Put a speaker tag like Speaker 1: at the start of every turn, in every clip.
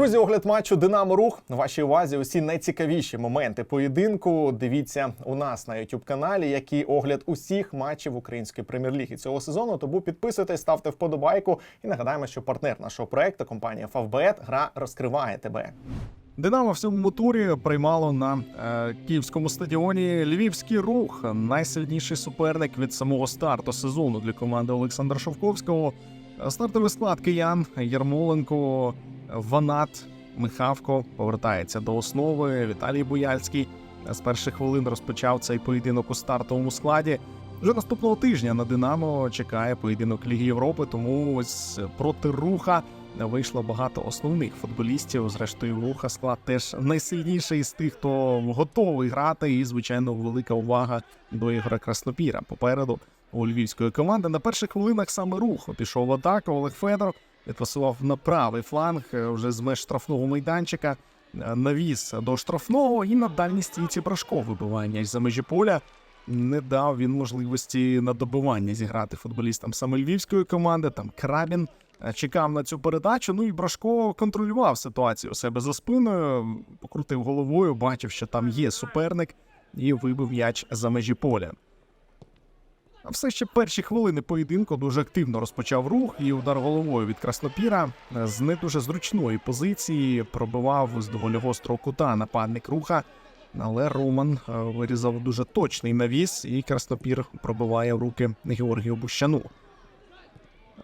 Speaker 1: Друзі, огляд матчу Динамо Рух. Вашій увазі усі найцікавіші моменти поєдинку. Дивіться у нас на youtube каналі, який огляд усіх матчів української прем'єр-ліги цього сезону. Тому підписуйтесь, ставте вподобайку і нагадаємо, що партнер нашого проекту компанія Favbet гра розкриває тебе.
Speaker 2: Динамо в цьому турі приймало на е, київському стадіоні Львівський рух, найсильніший суперник від самого старту сезону для команди Олександра Шовковського. Стартовий склад киян Ярмоленко, Ванат, Михавко повертається до основи. Віталій Буяльський з перших хвилин розпочав цей поєдинок у стартовому складі. Вже наступного тижня на Динамо чекає поєдинок Ліги Європи, тому ось проти руха вийшло багато основних футболістів. Зрештою, руха склад теж найсильніший з тих, хто готовий грати, і звичайно, велика увага до Ігора Краснопіра. Попереду у львівської команди на перших хвилинах саме рух пішов в атаку. Олег Федоров відпасував на правий фланг е, вже з меж штрафного майданчика. е, Навіс до штрафного і на дальній стійці Брашко вибивання за межі поля не дав він можливості на добивання зіграти футболістам саме львівської команди. Там Крабін е, чекав на цю передачу. Ну і Брашко контролював ситуацію у себе за спиною, покрутив головою, бачив, що там є суперник, і вибив м'яч за межі поля. А все ще перші хвилини поєдинку дуже активно розпочав рух і удар головою від Краснопіра з не дуже зручної позиції пробивав з доволі гострого кута нападник руха. Але Роман е, вирізав дуже точний навіс, і Краснопір пробиває в руки Георгію Бущану.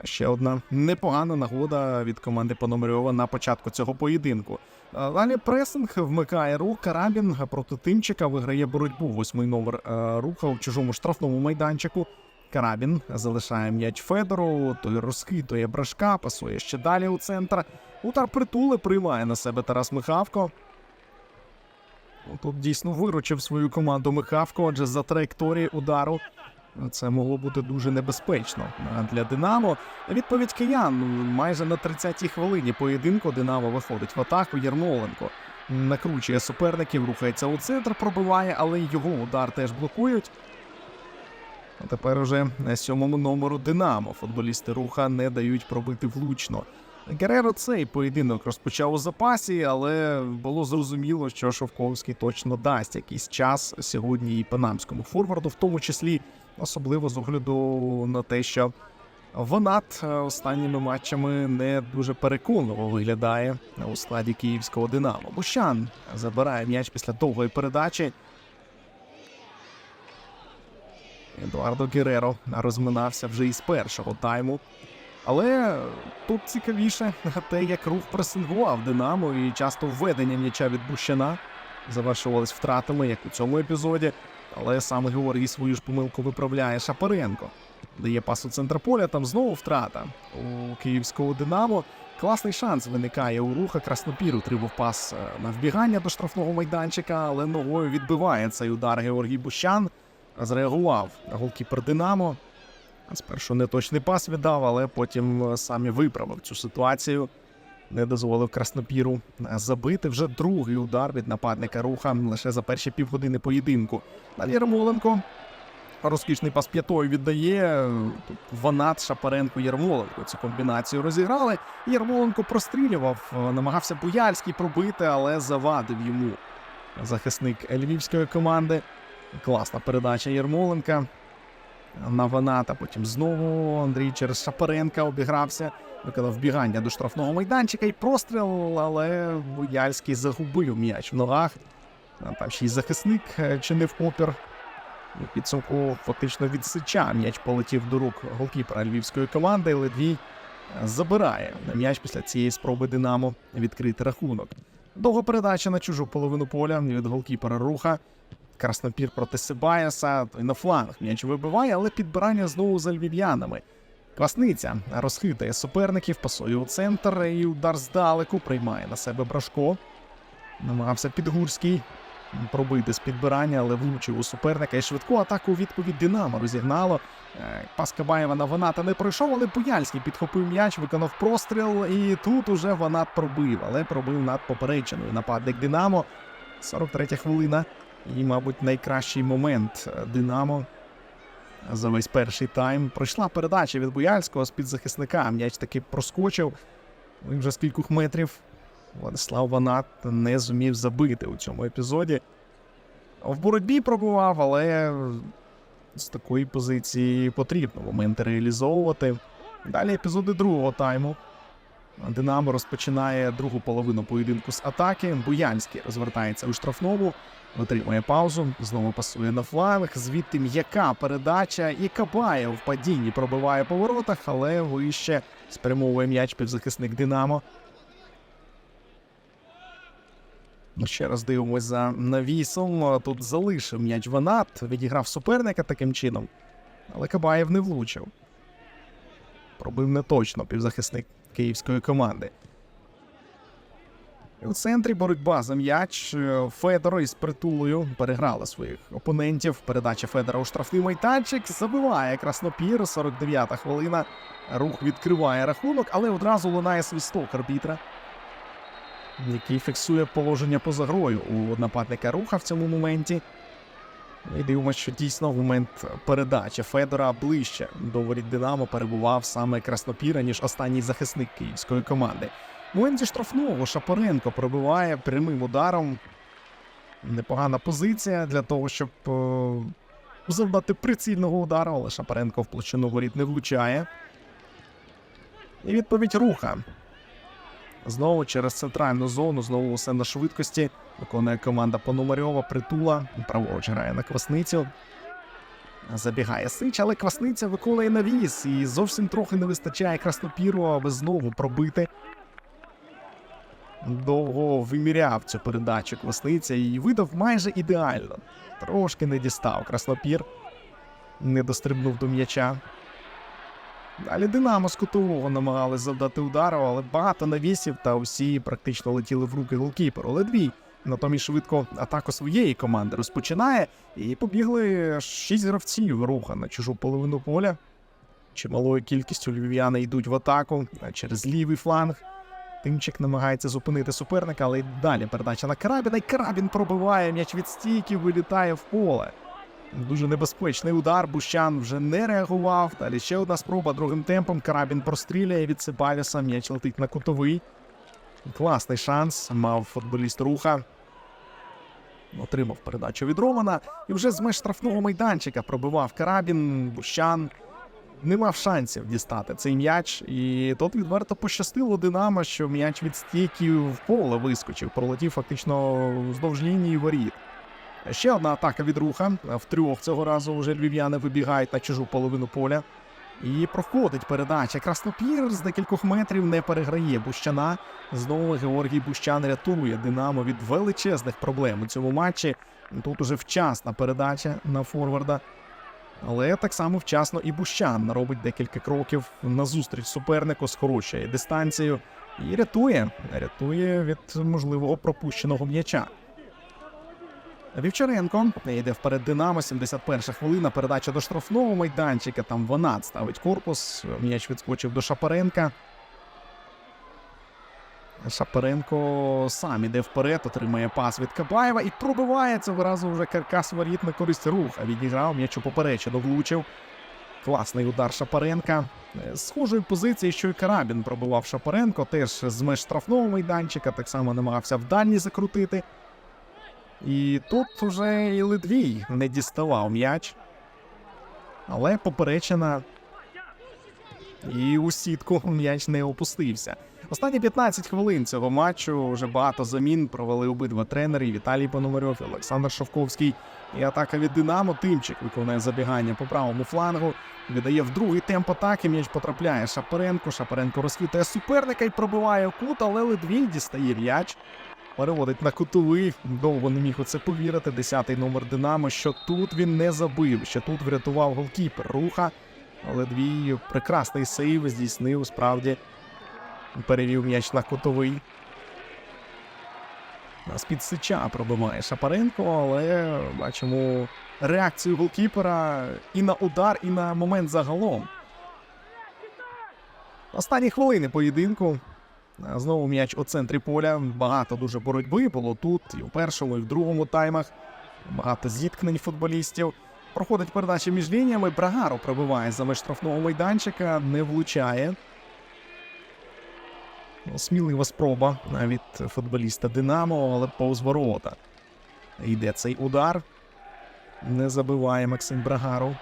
Speaker 2: Ще одна непогана нагода від команди Пономарьова на початку цього поєдинку. Е, Далі пресинг вмикає рух. Карабін проти Тимчика виграє боротьбу. Восьмий номер е, руха у чужому штрафному майданчику. Карабін залишає м'яч Федору, той розхитує брашка, пасує ще далі у центр. Удар притули приймає на себе Тарас Михавко. Тут дійсно виручив свою команду Михавко, адже за траєкторії удару це могло бути дуже небезпечно для Динамо. Відповідь киян майже на 30-й хвилині поєдинку Динамо виходить в атаку. Ярмоленко накручує суперників, рухається у центр, пробиває, але його удар теж блокують. А тепер уже на сьомому номеру Динамо. Футболісти руха не дають пробити влучно. Гереро цей поєдинок розпочав у запасі, але було зрозуміло, що Шовковський точно дасть якийсь час сьогодні і панамському форварду, в тому числі особливо з огляду на те, що Ванат е, останніми матчами не дуже переконливо виглядає у складі київського Динамо. Бущан забирає м'яч після довгої передачі. Едуардо Гереро розминався вже із першого тайму. Але тут цікавіше те, як рух пресингував Динамо, і часто введення м'яча від Бущана завершувались втратами, як у цьому епізоді. Але саме Георгій свою ж помилку виправляє Шапаренко. Дає пас у центр поля, там знову втрата у київського Динамо. Класний шанс виникає у руха. Краснопір утримав пас е, на вбігання до штрафного майданчика, але ногою відбиває цей удар Георгій Бущан. Зреагував голкіпер Динамо. Спершу неточний пас віддав, але потім е, сам і виправив цю ситуацію. Не дозволив Краснопіру е, забити вже другий удар від нападника руха лише за перші півгодини поєдинку. Далі Ярмоленко. Розкішний пас п'ятою віддає. Ванат, Шапаренко, Ярмоленко. Цю комбінацію розіграли. Ярмоленко прострілював, е, намагався Буяльський пробити, але завадив йому захисник львівської команди. Класна передача Ярмоленка на Ваната. Потім знову Андрій через Шапаренка обігрався, виконав вбігання до штрафного майданчика і простріл, але Буяльський загубив м'яч в ногах. Там ще й захисник е, чинив опір. У підсумку фактично від сича м'яч полетів до рук голкіпера львівської команди. Ледвій е, забирає м'яч після цієї спроби Динамо відкрити рахунок. Довга передача на чужу половину поля від голкіпера руха. Краснопір проти Сибаяса, на фланг м'яч вибиває, але підбирання знову за львів'янами. Квасниця розхитує суперників, пасує у центр і удар здалеку приймає на себе Брашко. Намагався Підгурський пробити з підбирання, але влучив у суперника і швидку атаку у відповідь Динамо розігнало. Е, Пас Кабаєва на Ваната не пройшов, але Буяльський підхопив м'яч, виконав простріл, і тут уже Ванат пробив, але пробив над поперечиною нападник Динамо. 43 хвилина. І, мабуть, найкращий момент е, Динамо за весь перший тайм. Пройшла передача від Буяльського з під захисника. М'яч таки проскочив. Він вже з кількох метрів Владислав Ванат не зумів забити у цьому епізоді. В боротьбі пробував, але з такої позиції потрібно моменти реалізовувати. Далі епізоди другого тайму. Динамо розпочинає другу половину поєдинку з атаки. Буянський розвертається у штрафному, витримує паузу, знову пасує на фланг. Звідти м'яка передача і Кабає в падінні пробиває по воротах, але вище спрямовує м'яч півзахисник Динамо. Ну, Ще раз дивимось за навісом. Тут залишив м'яч Ванат, відіграв суперника таким чином, але Кабаєв не влучив. Пробив не точно півзахисник київської команди. У центрі боротьба за м'яч. Е, Федоро із притулою переграли своїх опонентів. Передача Федора у штрафний майданчик. Забиває краснопір. 49-та хвилина. Рух відкриває рахунок, але одразу лунає свисток арбітра, який фіксує положення поза грою у нападника руха в цьому моменті. І дивимося, що дійсно в момент передачі Федора ближче до воріт Динамо перебував саме Краснопіра, ніж останній захисник київської команди. В моменті штрафного Шапоренко пробиває прямим ударом. Непогана позиція для того, щоб е, завдати прицільного удару, але Шапаренко в площину воріт не влучає. І відповідь руха. Знову через центральну зону, знову усе на швидкості. Виконує команда Пономарьова, притула. Праворуч грає на квасницю. Забігає Сич, але квасниця виконує навіс. І зовсім трохи не вистачає краснопіру, аби знову пробити. Довго виміряв цю передачу квасниця і видав майже ідеально. Трошки не дістав краснопір, не дострибнув до м'яча. Далі Динамо з кутового намагались завдати удару, але багато навісів та усі практично летіли в руки голкіперу. Ледвій натомість швидко атаку своєї команди розпочинає, і побігли шість гравців руха на чужу половину поля. Чималою кількістю львів'яни йдуть в атаку через лівий фланг. Тимчик намагається зупинити суперника, але й далі передача на Карабіна, і Карабін пробиває м'яч від стійки, вилітає в поле. Дуже небезпечний удар. Бущан вже не реагував. Далі ще одна спроба другим темпом. Карабін простріляє від Сибаліса. М'яч летить на кутовий. Класний шанс. Мав футболіст руха. Отримав передачу від Романа. І вже з меж штрафного майданчика пробивав Карабін. Бущан не мав шансів дістати цей м'яч. І тут відверто пощастило Динамо, що м'яч від стійки в поле вискочив. Пролетів фактично вздовж лінії воріт. Ще одна атака від руха. В трьох цього разу вже львів'яни вибігають на чужу половину поля. І проходить передача. Краснопір з декількох метрів не переграє Бущана. Знову Георгій Бущан рятує Динамо від величезних проблем у цьому матчі. Тут уже вчасна передача на форварда. Але так само вчасно і Бущан робить декілька кроків назустріч супернику, скорочує дистанцію і рятує, рятує від можливого пропущеного м'яча. Вівчаренко йде вперед Динамо, 71 хвилина. Передача до штрафного майданчика. Там Ванат ставить корпус. М'яч відскочив до Шапаренка. Шапаренко сам іде вперед, отримує пас від Кабаєва і пробиває цього разу вже каркас воріт на користь руха. Відіграв м'яч у поперечину, влучив. Класний удар Шапаренка. З схожої позиції, що і Карабін пробивав Шапаренко, теж з меж штрафного майданчика, так само намагався в дальній закрутити. І тут вже і Ледвій не діставав м'яч. Але поперечина. І у сітку м'яч не опустився. Останні 15 хвилин цього матчу вже багато замін провели обидва тренери Віталій Пономарьов, Олександр Шовковський. І атака від Динамо. Тимчик виконує забігання по правому флангу. Віддає в другий темп атаки. М'яч потрапляє Шапаренко. Шапаренко розхитує суперника і пробиває кут, але Ледвій дістає м'яч. Переводить на кутовий. Довго не міг у це повірити. Десятий номер Динамо. Що тут він не забив, що тут врятував голкіпер руха. Ледвій прекрасний сейв здійснив справді. Перевів м'яч на кутовий. З-під сича пробиває Шапаренко, але бачимо реакцію голкіпера і на удар, і на момент загалом. Останні хвилини поєдинку. Знову м'яч у центрі поля. Багато дуже боротьби було тут, і у першому, і в другому таймах. Багато зіткнень футболістів. Проходить передача між лініями. Брагаро пробиває за меж штрафного майданчика, не влучає. Смілива спроба від футболіста Динамо, але повз ворота. Йде цей удар. Не забиває Максим Брагаров.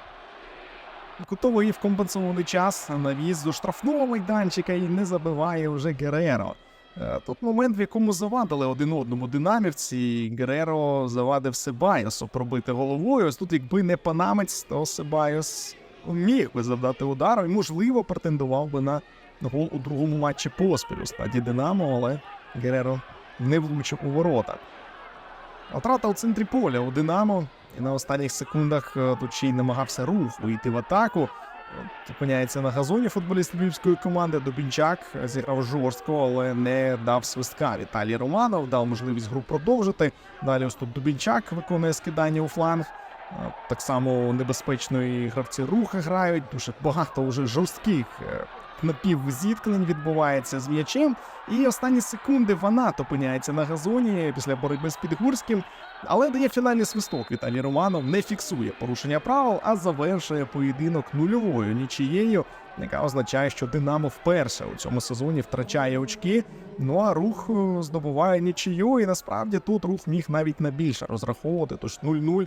Speaker 2: Кутовий в компенсований час навіз до штрафного майданчика і не забиває вже Гереро. Е, Тут момент, в якому завадили один одному динамівці, і Гереро завадив Себайосу пробити головою. Ось тут, якби не панамець, то Себайос міг би завдати удару і, можливо, претендував би на гол у другому матчі поспіль у стаді Динамо, але Гереро не влучив у ворота. Отрата у центрі поля у Динамо. І на останніх секундах е, тут ще й намагався рух вийти в атаку. Зупиняється на газоні футболіст львівської команди. Дубінчак зіграв жорстко, але не дав свистка. Віталій Романов дав можливість гру продовжити. Далі ось тут Дубінчак виконує скидання у фланг. Е, Так само небезпечно і гравці рухи грають. Дуже багато вже жорстких е, напівзіткнень відбувається з м'ячем. І останні секунди Ванат опиняється на газоні після боротьби з Підгурським. Але дає фінальний свисток. Віталій Романов не фіксує порушення правил, а завершує поєдинок нульовою нічією, яка означає, що Динамо вперше у цьому сезоні втрачає очки. Ну а рух е, здобуває нічию, і насправді тут рух міг навіть на більше розраховувати. Тож 0-0